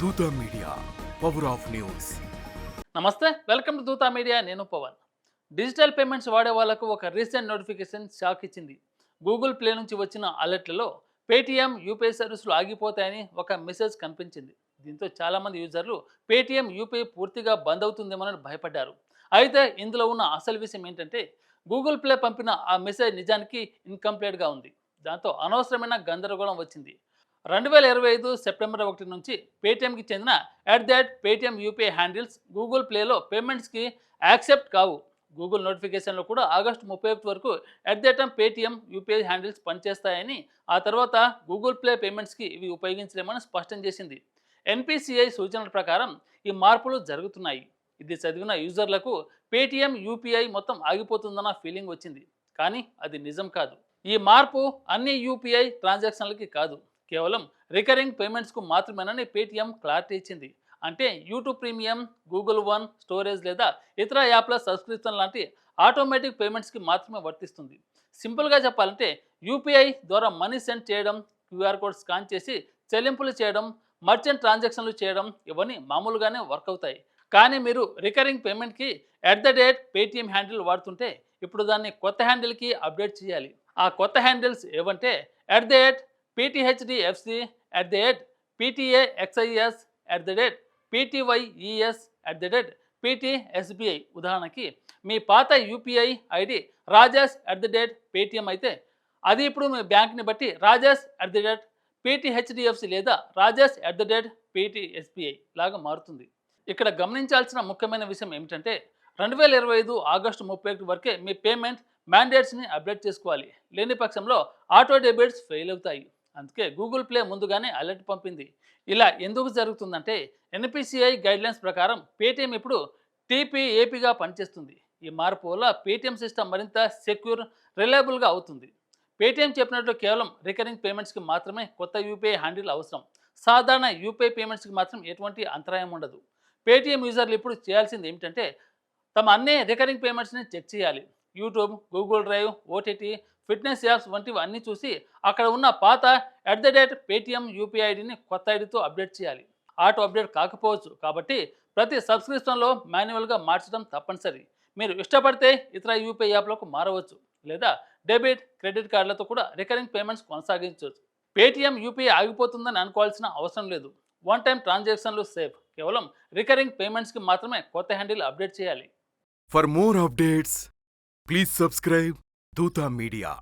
Dootha media power of news. నమస్తే welcome to Dootha media నేను Pavan. Digital payments వాడే వాళ్ళకు ఒక రీసెంట్ నోటిఫికేషన్ షాక్ ఇచ్చింది. గూగుల్ ప్లే నుంచి వచ్చిన అలర్ట్లలో పేటీఎం యూపీఐ సర్వీసులు ఆగిపోతాయని ఒక మెసేజ్ కనిపించింది. దీంతో చాలామంది యూజర్లు పేటీఎం యూపీఐ పూర్తిగా బంద్ అవుతుందేమోనని భయపడ్డారు. అయితే ఇందులో ఉన్న అసలు విషయం ఏంటంటే గూగుల్ ప్లే పంపిన ఆ మెసేజ్ నిజానికి ఇన్కంప్లీట్గా ఉంది. దాంతో అనవసరమైన గందరగోళం వచ్చింది. రెండు వేల ఇరవై ఐదు సెప్టెంబర్ ఒకటి నుంచి పేటీఎంకి చెందిన at dot Paytm UPI handles Google ప్లేలో పేమెంట్స్కి యాక్సెప్ట్ కావు. గూగుల్ నోటిఫికేషన్లో కూడా ఆగస్టు ముప్పై ఒకటి వరకు at the time Paytm UPI handles పనిచేస్తాయని ఆ తర్వాత గూగుల్ ప్లే పేమెంట్స్కి ఇవి ఉపయోగించలేమని స్పష్టం చేసింది. ఎన్పిసిఐ సూచనల ప్రకారం ఈ మార్పులు జరుగుతున్నాయి. ఇది చదివిన యూజర్లకు పేటీఎం యూపీఐ మొత్తం ఆగిపోతుందన్న ఫీలింగ్ వచ్చింది. కానీ అది నిజం కాదు. ఈ మార్పు అన్ని యూపీఐ ట్రాన్సాక్షన్లకి కాదు. కేవలం రికరింగ్ పేమెంట్స్కు మాత్రమేనని పేటీఎం క్లారిటీ ఇచ్చింది అంటే YouTube premium Google One storage లేదా ఇతర యాప్ల సబ్స్క్రిప్షన్ లాంటి ఆటోమేటిక్ పేమెంట్స్కి మాత్రమే వర్తిస్తుంది. సింపుల్గా చెప్పాలంటే యూపీఐ ద్వారా మనీ సెండ్ చేయడం క్యూఆర్ కోడ్ స్కాన్ చేసి చెల్లింపులు చేయడం మర్చెంట్ ట్రాన్సాక్షన్లు చేయడం ఇవన్నీ మామూలుగానే వర్క్ అవుతాయి. కానీ మీరు recurring పేమెంట్కి at the rate Paytm handle వాడుతుంటే ఇప్పుడు దాన్ని కొత్త హ్యాండిల్కి అప్డేట్ చేయాలి. ఆ కొత్త హ్యాండిల్స్ ఏవంటే at the rate PTHDFC at the rate PTA XIS at the rate PTYES at the rate PTSBI ఉదాహరణకి మీ పాత UPI ID Rajesh at the rate Paytm అయితే అది ఇప్పుడు మీ బ్యాంక్ని బట్టి Rajesh at the rate PTHDFC లేదా Rajesh at the rate PTSBI లాగా మారుతుంది. ఇక్కడ గమనించాల్సిన ముఖ్యమైన విషయం ఏమిటంటే రెండు వేల ఇరవై ఐదు ఆగస్టు ముప్పై ఒకటి వరకే మీ పేమెంట్ మ్యాండేట్స్ని అప్డేట్ చేసుకోవాలి. లేని పక్షంలో ఆటో డెబిట్స్ ఫెయిల్ అవుతాయి. అందుకే గూగుల్ ప్లే ముందుగానే అలర్ట్ పంపింది. ఇలా ఎందుకు జరుగుతుందంటే ఎన్పిసిఐ గైడ్లైన్స్ ప్రకారం పేటీఎం ఇప్పుడు టీపీఏపీగా పనిచేస్తుంది. ఈ మార్పు వల్ల పేటీఎం సిస్టమ్ మరింత సెక్యూర్ రిలయబుల్గా అవుతుంది. పేటీఎం చెప్పినట్లు కేవలం రికరింగ్ పేమెంట్స్కి మాత్రమే కొత్త యూపీఐ హ్యాండిల్ అవసరం. సాధారణ యూపీఐ పేమెంట్స్కి మాత్రం ఎటువంటి అంతరాయం ఉండదు. పేటీఎం యూజర్లు ఇప్పుడు చేయాల్సింది ఏమిటంటే తమ అన్ని రికరింగ్ పేమెంట్స్ని చెక్ చేయాలి. YouTube Google Drive OTT fitness apps వంటివి అన్నీ చూసి అక్కడ ఉన్న పాత at the rate Paytm UPI ఐడిని కొత్త ఐడితో అప్డేట్ చేయాలి. ఆటో అప్డేట్ కాకపోవచ్చు కాబట్టి ప్రతి సబ్స్క్రిప్షన్లో మాన్యువల్గా మార్చడం తప్పనిసరి. మీరు ఇష్టపడితే ఇతర యూపీఐ యాప్లకు మారవచ్చు లేదా డెబిట్ క్రెడిట్ కార్డులతో కూడా రికరింగ్ పేమెంట్స్ కొనసాగించవచ్చు. పేటీఎం యూపీఐ ఆగిపోతుందని అనుకోవాల్సిన అవసరం లేదు. వన్ టైం ట్రాన్సాక్షన్లు సేఫ్. కేవలం రికరింగ్ పేమెంట్స్కి మాత్రమే కొత్త హ్యాండిల్ అప్డేట్ చేయాలి. For more updates please subscribe Dootha media